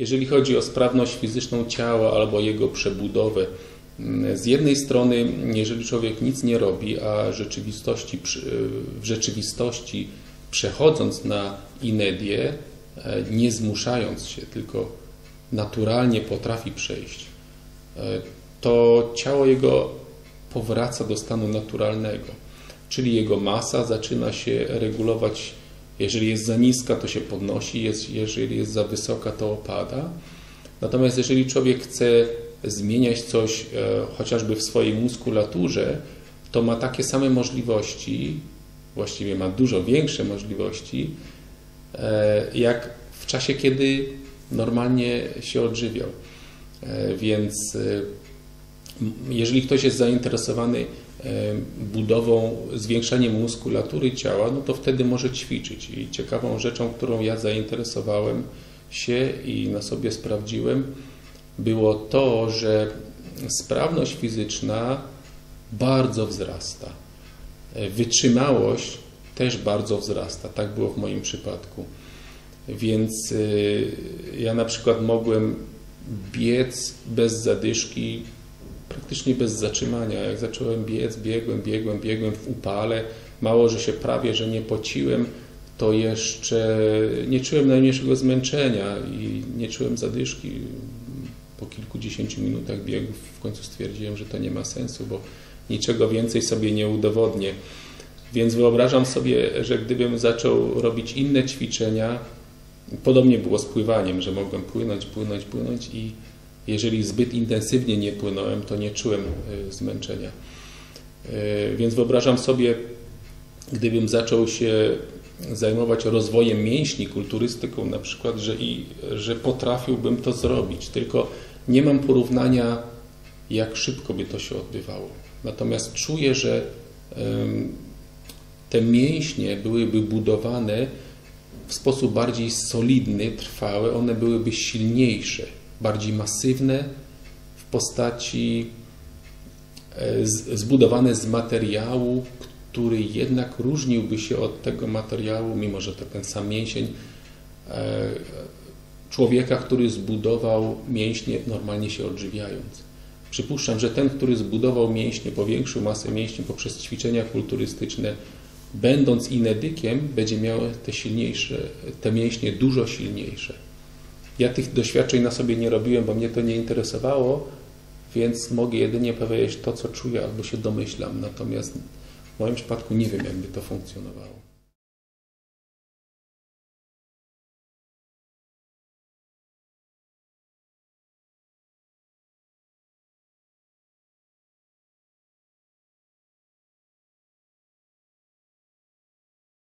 jeżeli chodzi o sprawność fizyczną ciała albo jego przebudowę, mm, z jednej strony, jeżeli człowiek nic nie robi, a rzeczywistości, w rzeczywistości przechodząc na inedię, e, nie zmuszając się, tylko naturalnie potrafi przejść, e, to ciało jego powraca do stanu naturalnego, czyli jego masa zaczyna się regulować. Jeżeli jest za niska, to się podnosi, jest, jeżeli jest za wysoka, to opada. Natomiast jeżeli człowiek chce zmieniać coś e, chociażby w swojej muskulaturze, to ma takie same możliwości, właściwie ma dużo większe możliwości, e, jak w czasie, kiedy normalnie się odżywiał. E, więc e, jeżeli ktoś jest zainteresowany budową, zwiększaniem muskulatury ciała, no to wtedy może ćwiczyć. I ciekawą rzeczą, którą ja zainteresowałem się i na sobie sprawdziłem, było to, że sprawność fizyczna bardzo wzrasta. E, wytrzymałość też bardzo wzrasta. Tak było w moim przypadku. Więc e, ja na przykład mogłem biec bez zadyszki, praktycznie bez zatrzymania. Jak zacząłem biec, biegłem, biegłem, biegłem w upale. Mało, że się prawie, że nie pociłem, to jeszcze nie czułem najmniejszego zmęczenia i nie czułem zadyszki. Po kilkudziesięciu minutach biegów w końcu stwierdziłem, że to nie ma sensu, bo niczego więcej sobie nie udowodnię. Więc wyobrażam sobie, że gdybym zaczął robić inne ćwiczenia, podobnie było z pływaniem, że mogłem płynąć, płynąć, płynąć i jeżeli zbyt intensywnie nie płynąłem, to nie czułem e, zmęczenia. E, więc wyobrażam sobie, gdybym zaczął się zajmować rozwojem mięśni, kulturystyką na przykład, że, i, że potrafiłbym to zrobić, tylko nie mam porównania, jak szybko by to się odbywało. Natomiast czuję, że te mięśnie byłyby budowane w sposób bardziej solidny, trwały, one byłyby silniejsze, bardziej masywne w postaci e, zbudowane z materiału, który jednak różniłby się od tego materiału, mimo że to ten sam mięsień, e, człowieka, który zbudował mięśnie normalnie się odżywiając. Przypuszczam, że ten, który zbudował mięśnie, powiększył masę mięśni poprzez ćwiczenia kulturystyczne, będąc inedykiem, będzie miał te silniejsze, te mięśnie dużo silniejsze. Ja tych doświadczeń na sobie nie robiłem, bo mnie to nie interesowało, więc mogę jedynie powiedzieć to, co czuję albo się domyślam. Natomiast w moim przypadku nie wiem, jakby to funkcjonowało.